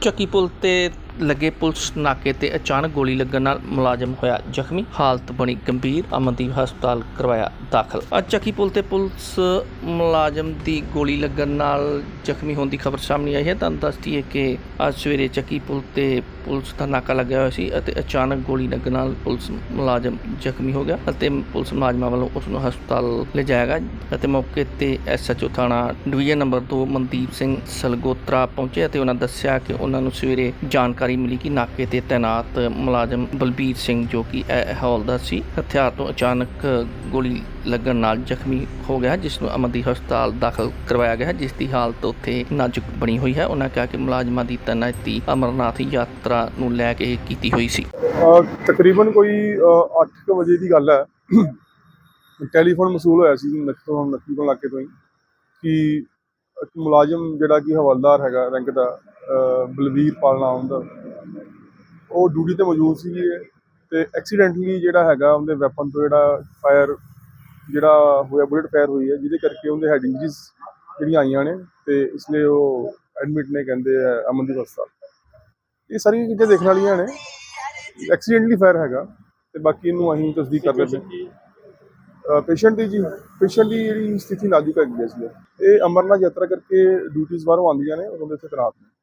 ਚੱਕੀ ਪੁਲ ਤੇ ਲੱਗੇ ਪੁਲਿਸ ਨਾਕੇ ਤੇ ਅਚਾਨਕ ਗੋਲੀ ਲੱਗਣ ਨਾਲ ਮੁਲਾਜ਼ਮ ਹੋਇਆ ਜ਼ਖਮੀ। ਹਾਲਤ ਬਣੀ ਗੰਭੀਰ। ਅਮਨਦੀਪ ਹਸਪਤਾਲ ਕਰਵਾਇਆ ਦਾਖਲ। ਅੱਜ ਚੱਕੀ ਪੁਲ ਤੇ ਪੁਲਿਸ ਮੁਲਾਜ਼ਮ ਦੀ ਗੋਲੀ ਲੱਗਣ ਨਾਲ ਜ਼ਖਮੀ ਹੋਣ ਦੀ ਖਬਰ ਸਾਹਮਣੇ ਆਈ ਹੈ। ਤੁਹਾਨੂੰ ਦੱਸ ਦਈਏ ਕਿ ਅੱਜ ਸਵੇਰੇ ਚੱਕੀ ਪੁਲ ਤੇ ਪੁਲਿਸ ਦਾ ਨਾਕਾ ਲੱਗਿਆ ਹੋਇਆ ਸੀ ਅਤੇ ਅਚਾਨਕ ਗੋਲੀ ਲੱਗਣ ਨਾਲ ਪੁਲਿਸ ਮੁਲਾਜ਼ਮ ਜ਼ਖਮੀ ਹੋ ਗਿਆ ਅਤੇ ਪੁਲਿਸ ਮੁਲਾਜ਼ਮਾਂ ਵੱਲੋਂ ਉਸ ਨੂੰ ਹਸਪਤਾਲ ਲਿਜਾਇਆ ਗਿਆ ਅਤੇ ਮੌਕੇ ਤੇ ਐਸਐਚਓ ਥਾਣਾ ਡਿਵੀਜ਼ਨ ਨੰਬਰ 2 ਮਨਦੀਪ ਸਿੰਘ ਸਲਗੋਤਰਾ ਪਹੁੰਚੇ ਅਤੇ ਉਹਨਾਂ ਦੱਸਿਆ ਕਿ ਉਹਨਾਂ ਨੂੰ ਸਵੇਰੇ ਜਾਣਕਾਰੀ ਮਿਲੀ ਕਿ ਨਾਕੇ ਤੇ ਤੈਨਾਤ ਮੁਲਾਜ਼ਮ ਬਲਬੀਰ ਸਿੰਘ ਜੋ ਕਿ ਹੌਲਦਾਰ ਸੀ, ਹਥਿਆਰ ਤੋਂ ਅਚਾਨਕ ਗੋਲੀ ਲੱਗਣ ਨਾਲ ਜ਼ਖਮੀ ਹੋ ਗਿਆ ਜਿਸ ਨੂੰ ਅਮਨਦੀਪ ਹਸਪਤਾਲ ਦਾਖਲ ਕਰਵਾਇਆ ਗਿਆ ਜਿਸ ਦੀ ਹਾਲਤ ਉੱਥੇ ਨਾਜ਼ੁਕ ਬਣੀ ਹੋਈ ਹੈ। ਉਹਨਾਂ ਕਿਹਾ ਕਿ ਮੁਲਾਜ਼ਮਾਂ ਦੀ ਤੈਨਾਤੀ ਅਮਰਨਾਥ ਯਾਤਰਾ ਨੂੰ ਲੈ ਕੇ ਕੀਤੀ ਹੋਈ ਸੀ। ਤਕਰੀਬਨ ਕੋਈ 8 ਵਜੇ ਦੀ ਗੱਲ ਹੈ। ਟੈਲੀਫੋਨ ਮਸੂਲ ਹੋਇਆ ਸੀ ਨੱਥੋਂ ਨੱਥੀ ਤੋਂ ਤੋਂ ਹੀ, ਕਿ ਮੁਲਾਜ਼ਮ ਜਿਹੜਾ ਕਿ ਹਵਾਲਦਾਰ ਹੈਗਾ ਰੈਂਕ ਦਾ ਅ, ਬਲਵੀਰ ਪਾਲ ਨਾਮ ਦਾ ਉਹ ਡਿਊਟੀ ਤੇ ਮੌਜੂਦ ਸੀ ਤੇ ਐਕਸੀਡੈਂਟਲੀ ਜਿਹੜਾ ਹੈਗਾ ਉਹਦੇ ਵੈਪਨ ਤੋਂ ਜਿਹੜਾ ਫਾਇਰ ਜਿਹੜਾ ਹੋਇਆ ਬੁਲੇਟ ਫਾਇਰ ਹੋਈ ਹੈ ਜਿਹਦੇ ਕਰਕੇ ਉਹਦੇ ਹੈਡ ਇੰਜਰੀਜ਼ ਜਿਹੜੀਆਂ ਆਈਆਂ ਨੇ ਤੇ ਇਸ ਲਈ ਉਹ ਐਡਮਿਟ ਨੇ ਕਹਿੰਦੇ ਆ ਅਮਨਦੀਪ ਹਸਪਤਾਲ। ਇਹ ਸਾਰੀਆਂ ਚੀਜ਼ਾਂ ਦੇਖਣ ਵਾਲੀਆਂ ਨੇ। ਐਕਸੀਡੈਂਟਲੀ ਫਾਇਰ ਹੈਗਾ ਤੇ ਬਾਕੀ ਇਹਨੂੰ ਅਸੀਂ ਤਸਦੀਕ ਕਰ ਰਹੇ ਪੇਸ਼ੈਂਟ ਦੀ ਜੀ ਪੇਸ਼ੈਂਟ ਦੀ ਜਿਹੜੀ ਸਥਿਤੀ ਨਾਜ਼ੁਕ ਹੈਗੀ ਹੈ ਇਸ ਲਈ। ਇਹ ਅਮਰਨਾਥ ਯਾਤਰਾ ਕਰਕੇ ਡਿਊਟੀਆਂ ਬਾਹਰੋਂ ਆਉਂਦੀਆਂ ਨੇ ਉਦੋਂ ਦੇ ਇੱਥੇ ਤੈਨਾਤ ਨੇ।